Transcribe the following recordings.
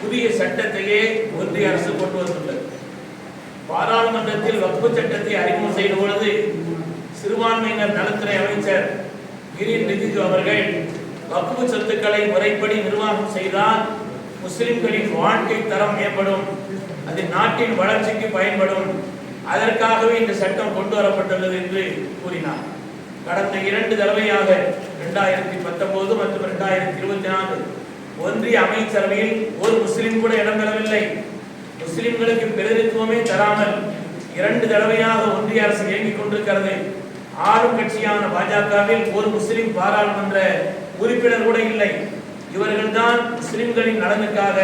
புதிய சட்டத்தையே ஒன்றிய அரசு கொண்டு வந்துள்ளது. பாராளுமன்றத்தில் வக்பு சட்டத்தை அறிமுகம் செய்த பொழுது சிறுபான்மையினர் நலத்துறை அமைச்சர் கிரீன் ரிஜிஜு அவர்கள் வக்பு சொத்துக்களை முறைப்படி நிர்வாகம் செய்தால் முஸ்லிம்களின் வாழ்க்கை தரம் மேம்படும் அது நாட்டின் வளர்ச்சிக்கு பயன்படும். அதற்காகவே இந்த சட்டம் கொண்டு வரப்பட்டுள்ளது என்று கூறினார். கடந்த இரண்டு தடவையாக இரண்டாயிரத்தி பத்தொன்பது மற்றும் இரண்டாயிரத்தி இருபத்தி நான்கு ஒன்றிய அமைச்சரவையில் ஒரு முஸ்லிம் கூட இடம்பெறவில்லை. முஸ்லிம்களுக்கு பிரதிநிதித்துவமே தராமல் இரண்டு தடவையாக ஒன்றிய அரசு இயங்கிக் கொண்டிருக்கிறது. ஆளும் கட்சியான பாஜகவில் ஒரு முஸ்லிம் பாராளுமன்ற உறுப்பினர் கூட இல்லை. இவர்கள்தான் முஸ்லிம்களின் நலனுக்காக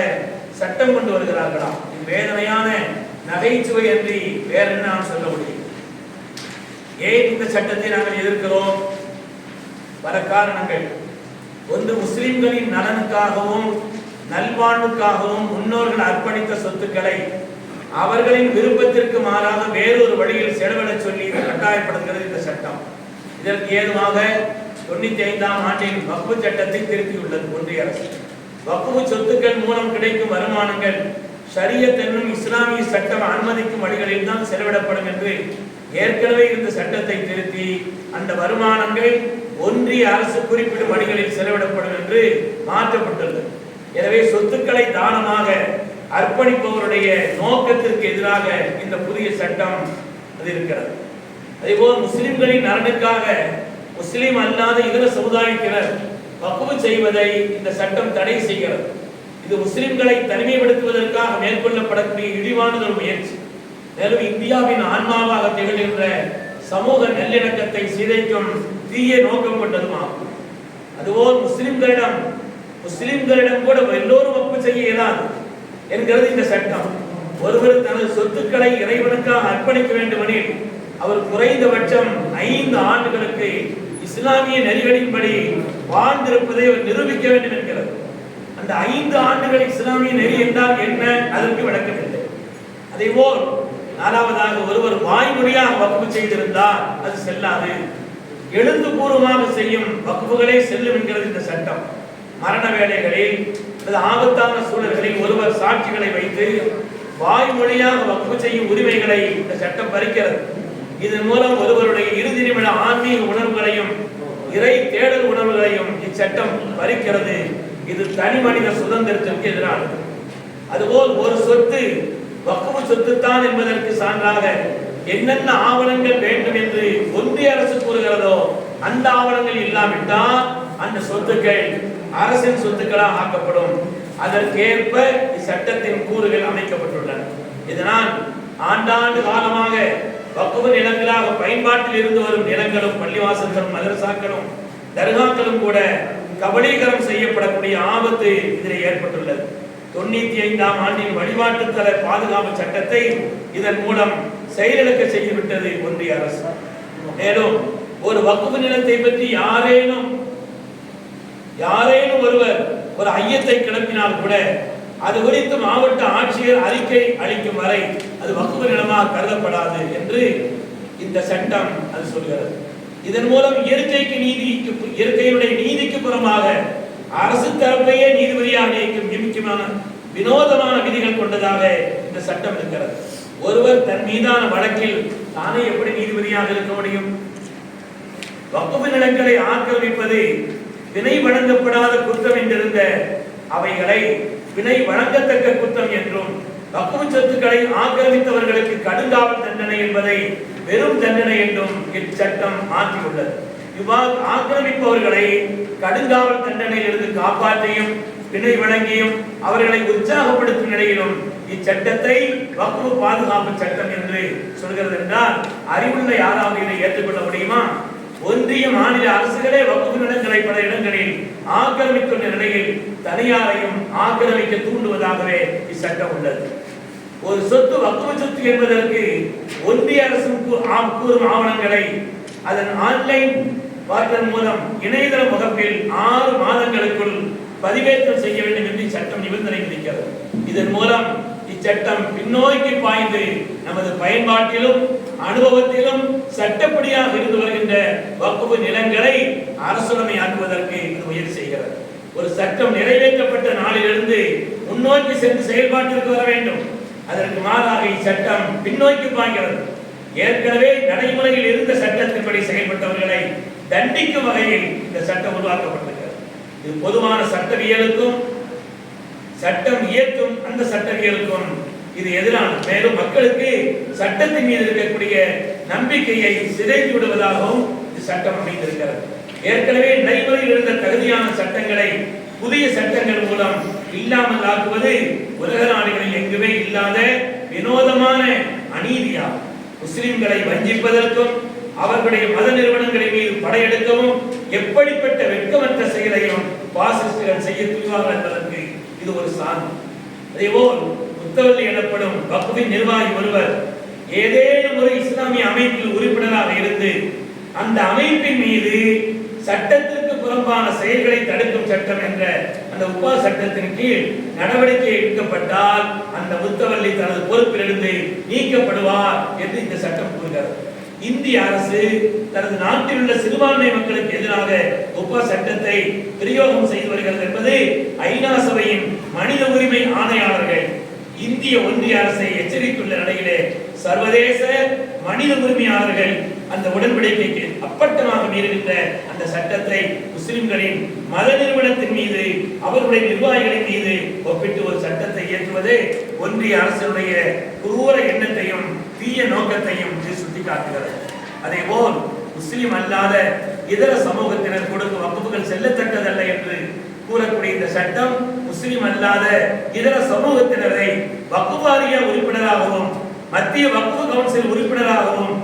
சட்டம் கொண்டு வருகிறார்களாம் வேதனையான நகைச்சுவை அன்றி வேற என்ன சொல்ல முடியும்? ஏன் இந்த சட்டத்தை நாங்கள் எதிர்க்கிறோம்? பல காரணங்கள். ஒன்று முஸ்லிம்களின் நலனுக்காகவும் நல்வாழ்வுக்காகவும் முன்னோர்கள் அர்ப்பணித்த சொத்துக்களை அவர்களின் விருப்பத்திற்கு மாறாக வேறொரு வழியில் செலவிடச் சொல்லி கட்டாயப்படுத்துகிறது இந்த சட்டம். இதற்கு ஏதுவாக தொண்ணூத்தி ஐந்தாம் ஆண்டின் வக்பு சட்டத்தை திருத்தியுள்ளது ஒன்றிய அரசு. வக்பு சொத்துக்கள் மூலம் கிடைக்கும் வருமானங்கள் ஷரியத் என்னும் இஸ்லாமிய சட்டம் அனுமதிக்கும் வழிகளில் தான் செலவிடப்படும் என்று ஏற்கனவே இருந்த சட்டத்தை திருத்தி அந்த வருமானங்கள் ஒன்றிய அரசு குறிப்பிடும் வழிகளில் செலவிடப்படும் என்று மாற்றப்பட்டுள்ளது. எனவே சொத்துக்களை தானமாக அர்ப்பணிப்பவருடைய நோக்கத்திற்கு எதிராக இந்த புதிய சட்டம் அது இருக்கிறது. அதேபோல் முஸ்லிம்களின் நலனுக்காக முஸ்லிம் அல்லாத இதர சமுதாயத்தினர் பக்குவம் செய்வதை இந்த சட்டம் தடை செய்கிறது. இது முஸ்லிம்களை தனிமைப்படுத்துவதற்காக மேற்கொள்ளப்படக்கூடிய இழிவானது ஒரு முயற்சி. மேலும் இந்தியாவின் ஆன்மாவாக திகழ்கின்ற சமூக நல்லிணக்கத்தை சிதைக்கும் தீய நோக்கம் கொண்டதுமாகும். அதுபோல் முஸ்லிம்களிடம் முஸ்லிம்களிடம் கூட எல்லோரும் ஒப்பு செய்ய இயலாது என்கிறது இந்த சட்டம். ஒருவர் தனது சொத்துக்களை இறைவனுக்காக அர்ப்பணிக்க வேண்டுமெனில் அவர் குறைந்தபட்சம் ஐந்து ஆண்டுகளுக்கு இஸ்லாமிய நெறிகளின்படி வாழ்ந்திருப்பதை அவர் நிரூபிக்க வேண்டும் என்கிறது. அந்த ஐந்து ஆண்டுகள் இஸ்லாமிய நெறி என்றால் என்ன? அதற்கு விளக்கமில்லை. அதேபோல் நாலாவதாக ஒருவர் வாய்மொழியாக வகுப்பு செய்திருந்தால் அது செல்லாது. எழுத்துப்பூர்வமாக செய்யும் வகுப்புகளே செல்லும் என்கிறது இந்த சட்டம். மரண வேலைகளில் அல்லது ஆபத்தான சூழல்களில் ஒருவர் சாட்சிகளை வைத்து வாய்மொழியாக வகுப்பு செய்யும் உரிமைகளை இந்த சட்டம் பறிக்கிறது. இதன் மூலம் ஒருவருடைய இறுதி நிமிட ஆன்மீக உணர்வுகளையும் இறை தேடல் உணர்வுகளையும் இச்சட்டம் பறிக்கிறது. இது தனி மனித சுதந்திரத்திற்கு எதிரானது. அதுபோல் ஒரு சொத்து சொத்துத்தான் என்பதற்கு சான்றாக என்னென்ன ஆவணங்கள் வேண்டும் என்று ஒன்றிய அரசு கூறுகிறதோ அந்த ஆவணங்கள் இல்லாவிட்டால் அந்த சொத்துக்கள் அரசின் சொத்துக்களாக ஆக்கப்படும். அதற்கேற்ப இச்சட்டத்தின் கூறுகள் அமைக்கப்பட்டுள்ளன. இதனால் ஆண்டாண்டு காலமாக பக்குவ நிலங்களாக பயன்பாட்டில் இருந்து வரும் நிலங்களும் பள்ளிவாசல்களும் மதரசாக்களும் தர்காக்களும் கூட கபலீகரம் செய்யப்படக்கூடிய ஆபத்து இதில் ஏற்பட்டுள்ளது. தொண்ணூத்தி ஐந்தாம் ஆண்டின் வழிபாட்டுத்தல பாதுகாப்பு சட்டத்தை இதன் மூலம் செயலிழக்க செய்துவிட்டது ஒன்றிய அரசு. மேலும் ஒரு வகுப்பு நிலத்தை பற்றி யாரேனும் யாரேனும் ஒருவர் ஒரு ஐயத்தை கிளப்பினால் கூட அது குறித்து மாவட்ட ஆட்சியர் அறிக்கை அளிக்கும் வரை அது வகுப்பு நிலமாக கருதப்படாது என்று இந்த சட்டம் அது சொல்கிறது. இதன் மூலம் இயற்கைக்கு நீதிக்கு இயற்கையினுடைய நீதிக்கு புறமாக அரசு தரப்பையே நீதிபதியாக நியமிக்கும் நியமிக்குமான வினோதமான விதிகள் கொண்டதாக இந்த சட்டம் இருக்கிறது. ஒருவர் தன் மீதான வழக்கில் தானே எப்படி நீதிபதியாக இருக்க முடியும்? வக்குவு நிலங்களை ஆக்கிரமிப்பது வினை வழங்கப்படாத குற்றம் என்றிருந்த அவைகளை வினை வழங்கத்தக்க குற்றம் என்றும் வக்குவு சொத்துக்களை ஆக்கிரமித்தவர்களுக்கு கடுங்காவல் தண்டனை என்பதை வெறும் தண்டனை என்றும் இச்சட்டம் மாற்றியுள்ளது. இவ்வாறு ஆக்கிரமிப்பவர்களை கடுங்காவல் தண்டனையிலிருந்து காப்பாற்றியும் பிணை வழங்கியும் அவர்களை உற்சாகப்படுத்தும் நிலையிலும் இச்சட்டத்தை வக்குவ பாதுகாப்பு சட்டம் என்று சொல்கிறது என்றால் அறிவுள்ள யாராவது இதை ஏற்றுக்கொள்ள முடியுமா? ஒன்றிய மாநில அரசுகளே வகுப்பு நிலங்களை பல இடங்களில் ஆக்கிரமித்துள்ள நிலையில் தனியாரையும் ஆக்கிரமிக்க தூண்டுவதாகவே இச்சட்டம் உள்ளது. ஒரு சொத்து வக்குவ சொத்து என்பதற்கு ஒன்றிய அரசு ஆ- கூறும் ஆவணங்களை அதன் ஆன்லைன் வாட்டன் மூலம் இணையதள முகப்பில் ஆறு மாதங்களுக்குள் பதிவேற்றம் செய்ய வேண்டும் என்று சட்டம் நிபந்தனை விதிக்கிறது. இதன் மூலம் இச்சட்டம் பின்னோக்கி பாய்ந்து நமது பயன்பாட்டிலும் அனுபவத்திலும் சட்டப்படியாக இருந்து வருகின்ற வக்குவு நிலங்களை அரசுடைமை ஆக்குவதற்கு இது முயற்சி செய்கிறது. ஒரு சட்டம் நிறைவேற்றப்பட்ட நாளிலிருந்து முன்னோக்கி சென்று செயல்பாட்டிற்கு வர வேண்டும். அதற்கு மாறாக இச்சட்டம் பின்னோக்கி பாய்கிறது. ஏற்கனவே நடைமுறையில் இருந்த சட்டத்தின்படி செயல்பட்டவர்களை தண்டிக்கும் வகையில் இந்த சட்டம் உருவாக்கப்பட்டிருக்கிறது. இது பொதுவான சட்டவியலுக்கும் சட்டம் இயற்றும் அந்த சட்டவியலுக்கும் இது எதிரான மேலும் மக்களுக்கு சட்டத்தின் மீது இருக்கக்கூடிய நம்பிக்கையை சிதைத்து விடுவதாகவும் இது சட்டம் அமைந்திருக்கிறது. ஏற்கனவே நடைமுறையில் இருந்த தகுதியான சட்டங்களை புதிய சட்டங்கள் மூலம் இல்லாமல் ஆக்குவது உலக நாடுகளில் எங்குமே இல்லாத வினோதமான அநீதியாகும். முஸ்லிம்களை வஞ்சிப்பதற்கும் அவர்களுடைய மத நிறுவனங்களின் மீது படையெடுக்கவும் எப்படிப்பட்ட வெட்கமற்ற செயலையும் பாசிஸ்டுகள் செய்ய துணிவார்கள் என்பதற்கு இது ஒரு சான்று. அதேபோல் முத்தவல்லி எனப்படும் வக்ஃபின் நிர்வாகி ஒருவர் ஏதேனும் ஒரு இஸ்லாமிய அமைப்பில் உறுப்பினராக இருந்து அந்த அமைப்பின் மீது சட்டத்திற்கு புறம்பான செயல்களை தடுக்கும் சட்டம் என்ற அந்த உப்பா சட்டத்தின் கீழ் நடவடிக்கை எடுக்கப்பட்டால் அந்த முத்தவல்லி தனது பொறுப்பிலிருந்து நீக்கப்படுவார் என்று இந்த சட்டம் கூறுகிறது. இந்திய அரசு தனது நாட்டில் உள்ள சிறுபான்மை மக்களுக்கு எதிராக ஒப்ப சட்டத்தை பிரயோகம் செய்து வருகிறது என்பது ஐநா சபையின் மனித உரிமை ஆணையாளர்கள் இந்திய ஒன்றிய அரசை எச்சரித்துள்ள நிலையிலே சர்வதேச மனித உரிமையாளர்கள் அந்த உடன்படிக்கைக்கு அப்பட்டமாக மீறுகின்ற அந்த சட்டத்தை முஸ்லிம்களின் மத நிறுவனத்தின் மீது அவர்களுடைய நிர்வாகிகளின் மீது ஒப்பிட்டு ஒரு சட்டத்தை இயற்றுவது ஒன்றிய அரசினுடைய குரூர எண்ணத்தையும் தீய நோக்கத்தையும் சுட்டிக்காட்டுகிறது அதே போல் முஸ்லிம் அல்லாத இதர சமூகத்தினர் கொடுக்கும் வகுப்புகள் செல்லத்தக்கதல்ல என்று கூறக்கூடிய இந்த சட்டம் முஸ்லிம் அல்லாத இதர சமூகத்தினரை வக்குவாரிய உறுப்பினராகவும் மத்திய வக்குவ கவுன்சில் உறுப்பினராகவும்